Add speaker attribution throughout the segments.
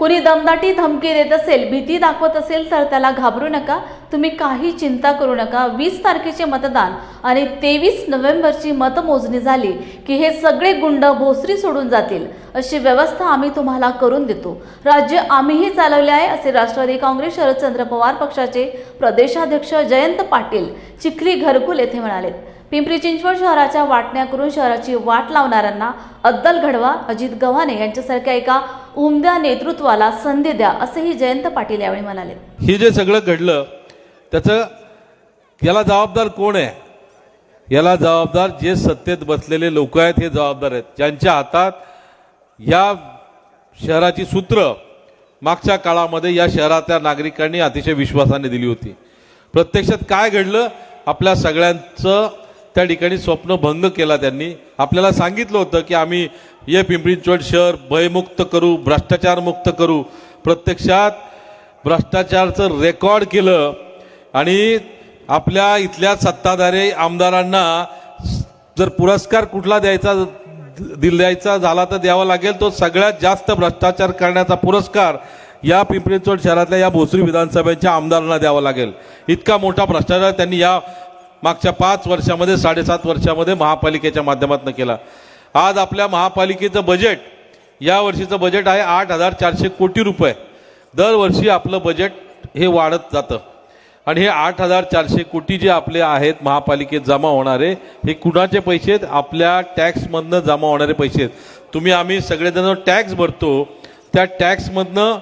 Speaker 1: कुणी दमदाटी धमकी देत असेल भीती दाखवत असेल तर त्याला घाबरू नका. तुम्ही काही चिंता करू नका. वीस तारखेचे मतदान आणि तेवीस नोव्हेंबरची मतमोजणी झाली की हे सगळे गुंड भोसरी सोडून जातील. अशी व्यवस्था आम्ही तुम्हाला करून देतो. राज्य आम्हीही चालवले आहे असे राष्ट्रवादी काँग्रेस शरदचंद्र पवार पक्षाचे प्रदेशाध्यक्ष जयंत पाटील चिखली घरकुल येथे म्हणाले. पिंपरी चिंचवड शहराच्या वाटण्या करून शहराची वाट लावणाऱ्यांना अद्दल घडवा. अजित गव्हाणे यांच्यासारख्या एका उमद्या नेतृत्वाला संधी द्या असंही जयंत पाटील यावेळी म्हणाले.
Speaker 2: हे जे सगळं घडलं त्याचं याला जबाबदार कोण आहे? याला जबाबदार जे सत्तेत बसलेले लोक आहेत हे जबाबदार आहेत. ज्यांच्या हातात या शहराची सूत्र मागच्या काळामध्ये या शहरातल्या नागरिकांनी अतिशय विश्वासाने दिली होती. प्रत्यक्षात काय घडलं? आपल्या सगळ्यांचं त्या ठिकाणी स्वप्नभंग केला त्यांनी. आपल्याला सांगितलं होतं की आम्ही हे पिंपरी चिंचवड शहर भयमुक्त करू भ्रष्टाचार मुक्त करू. प्रत्यक्षात भ्रष्टाचारचं रेकॉर्ड केलं आणि आपल्या इथल्या सत्ताधारी आमदारांना जर पुरस्कार कुठला द्यायचा दिल द्यायचा झाला तर द्यावा लागेल. तो सगळ्यात जास्त भ्रष्टाचार करण्याचा पुरस्कार या पिंपरी चिंचवड शहरातल्या या भोसरी विधानसभेच्या आमदारांना द्यावा लागेल. इतका मोठा भ्रष्टाचार त्यांनी या मागच्या पाच वर्षामध्ये साडेसात वर्षामध्ये महापालिकेच्या माध्यमातून केला. आज आपल्या महापालिकेचं बजेट या वर्षीचं बजेट आहे आठ हजार चारशे कोटी रुपये. दरवर्षी आपलं बजेट हे वाढत जातं. आणि हे आठ हजार चारशे कोटी जे आपले आहेत महापालिकेत जमा होणारे हे कुणाचे पैसे आहेत? आपल्या टॅक्समधनं जमा होणारे पैसे आहेत. तुम्ही आम्ही सगळेजण टॅक्स भरतो. त्या टॅक्समधनं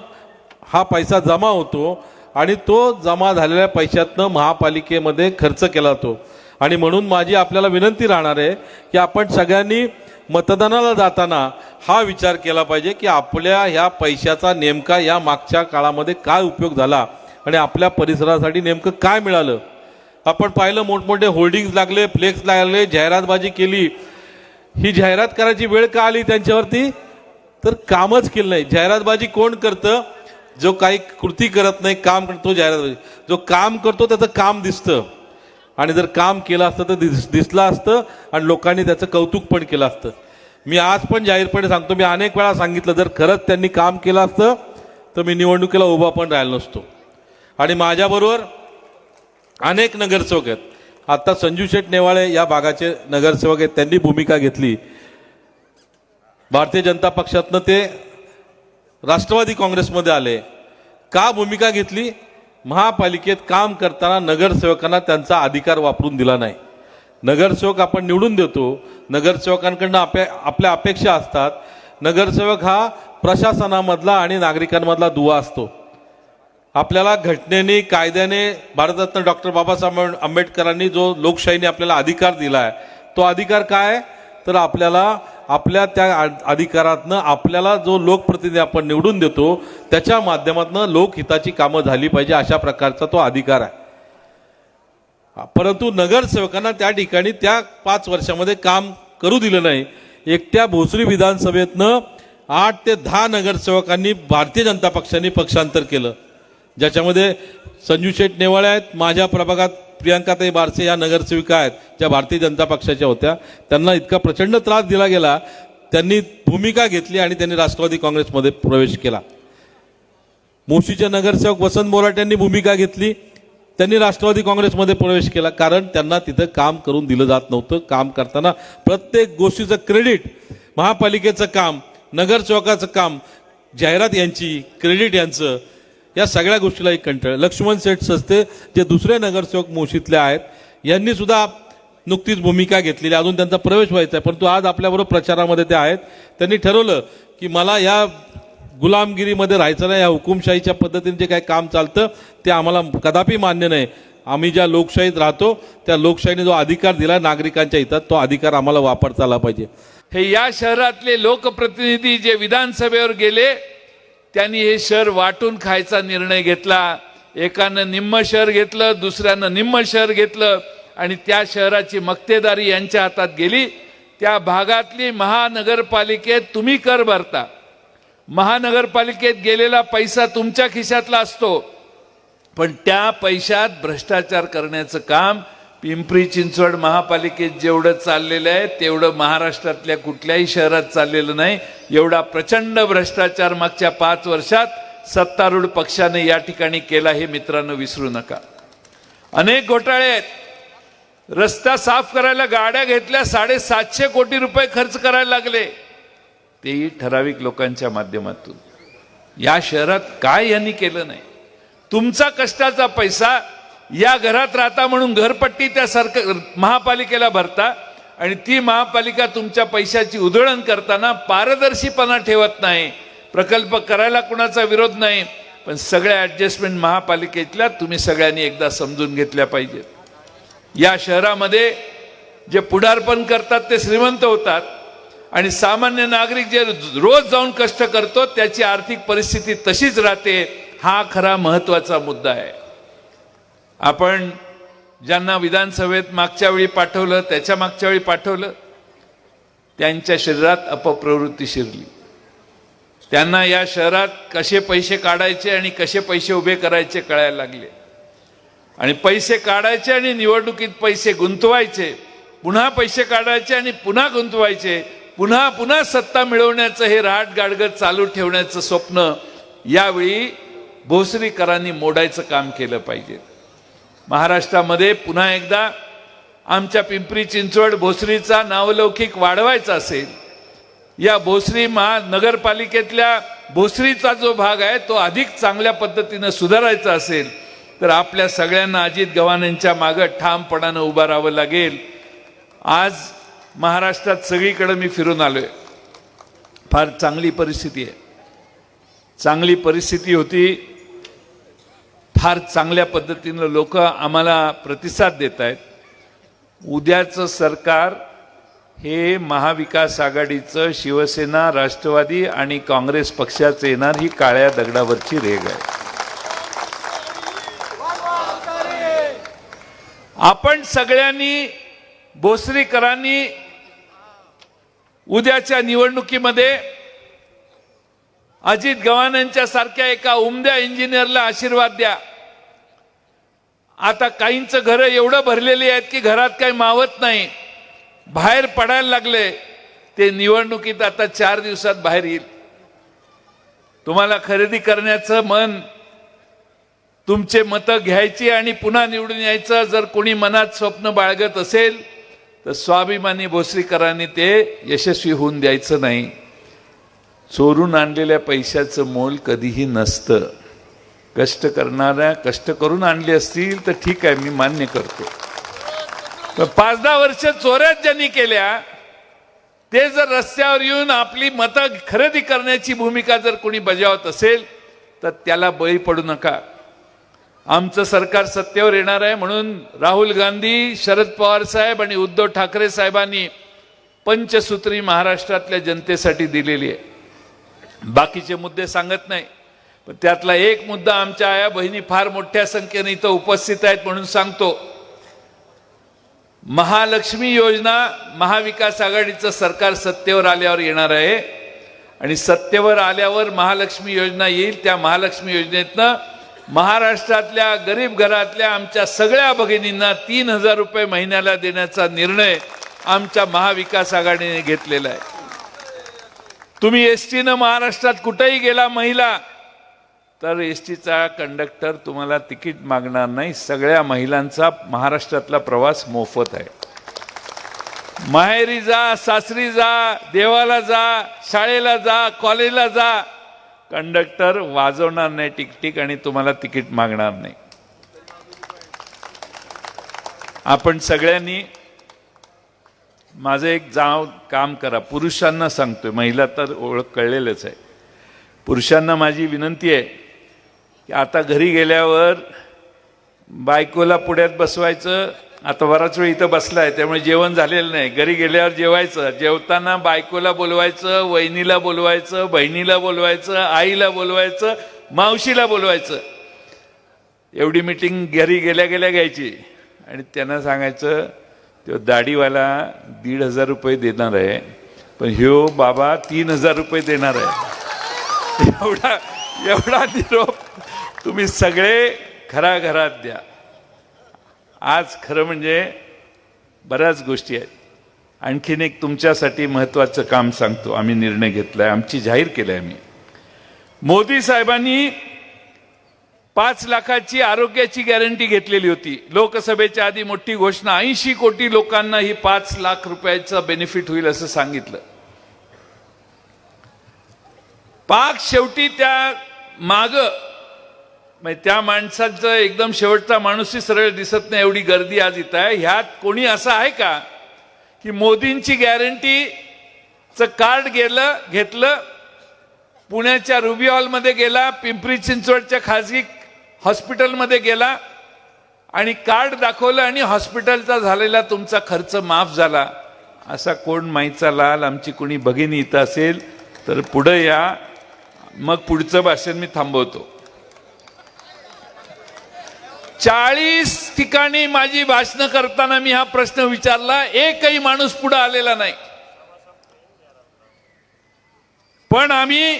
Speaker 2: हा पैसा जमा होतो. आणि तो जमा झालेल्या पैशातनं महापालिकेमध्ये खर्च केला जातो. आणि म्हणून माझी आपल्याला विनंती राहणार आहे की आपण सगळ्यांनी मतदानाला जाताना हा विचार केला पाहिजे की आपल्या ह्या पैशाचा नेमका या मागच्या काळामध्ये काय उपयोग झाला आणि आपल्या परिसरासाठी नेमकं काय मिळालं. आपण पाहिलं मोठमोठे होल्डिंग्स लागले फ्लेक्स लागले जाहिरातबाजी केली. ही जाहिरात करायची वेळ का आली त्यांच्यावरती? तर कामच केलं नाही. जाहिरातबाजी कोण करतं? जो काही कृती करत नाही काम करतो जाहिरात जो काम करतो त्याचं काम दिसतं. आणि जर काम केलं असतं तर दिस दिसलं असतं आणि लोकांनी त्याचं कौतुक पण केलं असतं. मी आज पण जाहीरपणे सांगतो मी अनेक वेळा सांगितलं जर खरंच त्यांनी काम केलं असतं तर मी निवडणुकीला उभा पण राहिलो नसतो. आणि माझ्याबरोबर अनेक नगरसेवक आहेत. आत्ता संजू शेठ नेवाळे या भागाचे नगरसेवक आहेत त्यांनी भूमिका घेतली. भारतीय जनता पक्षातनं ते राष्ट्रवादी काँग्रेसमध्ये आले. का भूमिका घेतली? महापालिकेत काम करताना नगरसेवकांना त्यांचा अधिकार वापरून दिला नाही. नगरसेवक आपण निवडून देतो. नगरसेवकांकडनं आपल्या आपल्या अपेक्षा असतात. नगरसेवक हा प्रशासनामधला आणि नागरिकांमधला दुवा असतो. आपल्याला घटनेने कायद्याने भारतरत्न डॉक्टर बाबासाहेब आंबेडकरांनी जो लोकशाहीने आपल्याला अधिकार दिला आहे तो अधिकार काय? तर आपल्याला आपल्या त्या आ- अधिकारातनं आपल्याला जो लोकप्रतिनिधी आपण निवडून देतो त्याच्या माध्यमातून लोकहिताची कामं झाली पाहिजे अशा प्रकारचा तो अधिकार आहे. परंतु नगरसेवकांना त्या ठिकाणी त्या पाच वर्षामध्ये काम करू दिलं नाही. एकट्या भोसरी विधानसभेतनं आठ ते दहा नगरसेवकांनी भारतीय जनता पक्षाने पक्षांतर केलं. ज्याच्यामध्ये संजू शेठ नेवाळे आहेत माझ्या प्रभागात प्रियांकाताई बारसे या नगरसेविका आहेत ज्या भारतीय जनता पक्षाच्या होत्या. त्यांना इतका प्रचंड त्रास दिला गेला त्यांनी भूमिका घेतली आणि त्यांनी राष्ट्रवादी काँग्रेसमध्ये प्रवेश केला. मोशीचे नगरसेवक वसंत बोराट यांनी भूमिका घेतली त्यांनी राष्ट्रवादी काँग्रेसमध्ये प्रवेश केला कारण त्यांना तिथं काम करून दिलं जात नव्हतं. काम करताना प्रत्येक गोष्टीचं क्रेडिट महापालिकेचं काम नगरसेवकाचं काम जाहिरात यांची क्रेडिट यांचं या सगळ्या गोष्टीला एक कंटाळ. लक्ष्मण सेठ सस्ते जे दुसरे नगरसेवक मोशीतले आहेत यांनी सुद्धा नुकतीच भूमिका घेतलेली अजून त्यांचा प्रवेश व्हायचा आहे परंतु आज आपल्याबरोबर प्रचारामध्ये ते आहेत. त्यांनी ठरवलं की मला या गुलामगिरीमध्ये राहायचं नाही या हुकुमशाहीच्या पद्धतीने जे काही काम चालतं ते आम्हाला कदापि मान्य नाही. आम्ही ज्या लोकशाहीत राहतो त्या लोकशाहीने जो अधिकार दिला नागरिकांच्या हितात तो अधिकार आम्हाला वापरता आला पाहिजे.
Speaker 3: हे या शहरातले लोकप्रतिनिधी जे विधानसभेवर गेले त्यांनी हे शहर वाटून खायचा निर्णय घेतला. एकानं निम्म शहर घेतलं दुसऱ्यानं निम्म शहर घेतलं आणि त्या शहराची मक्तेदारी यांच्या हातात गेली. त्या भागातली महानगरपालिकेत तुम्ही कर भरता. महानगरपालिकेत गेलेला पैसा तुमच्या खिशातला असतो. पण त्या पैशात भ्रष्टाचार करण्याचं काम पिंपरी चिंचवड महापालिकेत जेवढं चाललेलं आहे तेवढं महाराष्ट्रातल्या कुठल्याही शहरात चाललेलं नाही. एवढा प्रचंड भ्रष्टाचार मागच्या पाच वर्षात सत्तारूढ पक्षाने या ठिकाणी केला हे मित्रांनो विसरू नका. अनेक घोटाळे आहेत. रस्ता साफ करायला गाड्या घेतल्या साडेसातशे कोटी रुपये खर्च करायला लागले. तेही ठराविक लोकांच्या माध्यमातून. या शहरात काय यांनी केलं नाही? तुमचा कष्टाचा पैसा या घरात राहता म्हणून घरपट्टी त्या सरकार महापालिकेला भरता आणि ती महापालिका तुमच्या पैशाची उधळण करताना पारदर्शीपणा ठेवत नाही. प्रकल्प करायला कुणाचा विरोध नाही. पण सगळ्या ॲडजस्टमेंट महापालिकेतल्या तुम्ही सगळ्यांनी एकदा समजून घेतल्या पाहिजेत. या शहरामध्ये जे पुढारपण करतात ते श्रीमंत होतात आणि सामान्य नागरिक जे रोज जाऊन कष्ट करतो त्याची आर्थिक परिस्थिती तशीच राहते. हा खरा महत्त्वाचा मुद्दा आहे. आपण ज्यांना विधानसभेत मागच्या वेळी पाठवलं त्याच्या मागच्या वेळी पाठवलं त्यांच्या शरीरात अपप्रवृत्ती शिरली. त्यांना या शहरात कसे पैसे काढायचे आणि कसे पैसे उभे करायचे कळायला लागले. आणि पैसे काढायचे आणि निवडणुकीत पैसे गुंतवायचे पुन्हा पैसे काढायचे आणि पुन्हा गुंतवायचे पुन्हा पुन्हा सत्ता मिळवण्याचं हे रहाट गाडगत चालू ठेवण्याचं स्वप्न यावेळी भोसरीकरांनी मोडायचं काम केलं पाहिजे. महाराष्ट्रामध्ये पुन्हा एकदा आमच्या पिंपरी चिंचवड भोसरीचा नावलौकिक वाढवायचा असेल या भोसरी महानगरपालिकेतल्या भोसरीचा जो भाग आहे तो अधिक चांगल्या पद्धतीनं सुधारायचा असेल तर आपल्या सगळ्यांना अजित गव्हाणेंच्या मागं ठामपणानं उभं राहावं लागेल. आज महाराष्ट्रात सगळीकडे मी फिरून आलो आहे फार चांगली परिस्थिती आहे. चांगली परिस्थिती होती. फार चांगल्या पद्धतीनं लोक आम्हाला प्रतिसाद देत आहेत उद्याचं सरकार हे महाविकास आघाडीचं शिवसेना राष्ट्रवादी आणि काँग्रेस पक्षाचं येणार ही काळ्या दगडावरची रेग आहे. आपण सगळ्यांनी भोसरीकरांनी उद्याच्या निवडणुकीमध्ये अजित गव्हाणांच्या सारख्या एका उमद्या इंजिनियरला आशीर्वाद द्या. आता काहींचं घरं एवढं भरलेली आहेत की घरात काही मावत नाही. बाहेर पडायला लागले ते निवडणुकीत आता चार दिवसात बाहेर येईल. तुम्हाला खरेदी करण्याचं मन तुमचे मतं घ्यायची आणि पुन्हा निवडून यायचं जर कोणी मनात स्वप्न बाळगत असेल तर स्वाभिमानी भोसरीकरांनी ते यशस्वी होऊन द्यायचं नाही. चोरून आणलेल्या पैशाचं मोल कधीही नसतं. कष्ट करणाऱ्या कष्ट करून आणले असतील तर ठीक आहे मी मान्य करतो. पण पाच दहा वर्ष चोऱ्यात ज्यांनी केल्या ते जर रस्त्यावर येऊन आपली मतं खरेदी करण्याची भूमिका जर कोणी बजावत असेल तर त्याला बळी पडू नका. आमचं सरकार सत्तेवर येणार आहे म्हणून राहुल गांधी शरद पवार साहेब आणि उद्धव ठाकरे साहेबांनी पंचसूत्री महाराष्ट्रातल्या जनतेसाठी दिलेली आहे. बाकीचे मुद्दे सांगत नाही. पण त्यातला एक मुद्दा आमच्या आया बहिणी फार मोठ्या संख्येने इथं उपस्थित आहेत म्हणून सांगतो. महालक्ष्मी योजना महाविकास आघाडीचं सरकार सत्तेवर आल्यावर येणार आहे. आणि सत्तेवर आल्यावर महालक्ष्मी योजना येईल. त्या महालक्ष्मी योजनेतनं महाराष्ट्रातल्या गरीब घरातल्या आमच्या सगळ्या भगिनींना तीन हजार रुपये महिन्याला देण्याचा निर्णय आमच्या महाविकास आघाडीने घेतलेला आहे. तुम्ही एस टीनं महाराष्ट्रात कुठेही गेला महिला तर एस टीचा कंडक्टर तुम्हाला तिकीट मागणार नाही. सगळ्या महिलांचा महाराष्ट्रातला प्रवास मोफत आहे. माहेरी जा सासरी जा देवाला जा शाळेला जा कॉलेजला जा. कंडक्टर वाजवणार नाही टिकटिक आणि तुम्हाला तिकीट मागणार नाही. आपण सगळ्यांनी माझं एक जाव काम करा. पुरुषांना सांगतोय. महिला तर ओळख कळलेलंच आहे. पुरुषांना माझी विनंती आहे की आता घरी गेल्यावर बायकोला पुढ्यात बसवायचं. आता बराच वेळ इथं बसला आहे त्यामुळे जेवण झालेलं नाही. घरी गेल्यावर जेवायचं. जेवताना बायकोला बोलवायचं वहिनीला बोलवायचं बहिणीला बोलवायचं आईला बोलवायचं मावशीला बोलवायचं. एवढी मिटिंग घरी गेल्या गेल्या घ्यायची. आणि त्यांना सांगायचं तो दाढीवाला दीड हजार रुपये देणार आहे पण ह्यो बाबा तीन हजार रुपये देणार आहे. एवढा एवढा निरोप तुम्ही सगळे घराघरात द्या. आज खरं म्हणजे बऱ्याच गोष्टी आहेत. आणखीन एक तुमच्यासाठी महत्त्वाचं काम सांगतो. आम्ही निर्णय घेतला आहे आमची जाहीर केलं आहे आम्ही. मोदी साहेबांनी पाच लाखाची आरोग्याची गॅरंटी घेतलेली होती. लोकसभेच्या आधी मोठी घोषणा ऐंशी कोटी लोकांना ही पाच लाख रुपयाचा बेनिफिट होईल असं सांगितलं. पाक शेवटी त्या माग म्हणजे त्या माणसाचं एकदम शेवटचा माणूसही सरळ दिसत नाही एवढी गर्दी आज इथं आहे. ह्यात कोणी असं आहे का की मोदींची गॅरंटीचं कार्ड गेलं घेतलं पुण्याच्या रुबी हॉलमध्ये गेला पिंपरी चिंचवडच्या खाजगी हॉस्पिटलमध्ये गेला आणि कार्ड दाखवलं आणि हॉस्पिटलचा झालेला तुमचा खर्च माफ झाला. असा कोण माईचा लाल आमची कोणी भगिनी इथं असेल तर पुढं या. मग पुढचं भाषण मी थांबवतो. चाळीस ठिकाणी माझी भाषणं करताना मी हा प्रश्न विचारला एकही माणूस पुढं आलेला नाही. पण आम्ही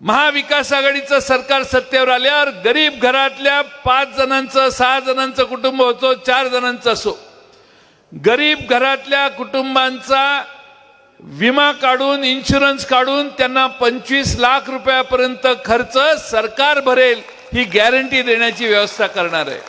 Speaker 3: महाविकास आघाडीचं सरकार सत्तेवर आल्यावर गरीब घरातल्या पाच जणांचं सहा जणांचं कुटुंब होतो चार जणांचं असो. गरीब घरातल्या कुटुंबांचा विमा काढून इन्शुरन्स काढून त्यांना पंचवीस लाख रुपयापर्यंत खर्च सरकार भरेल ही गॅरंटी देण्याची व्यवस्था करणार आहे.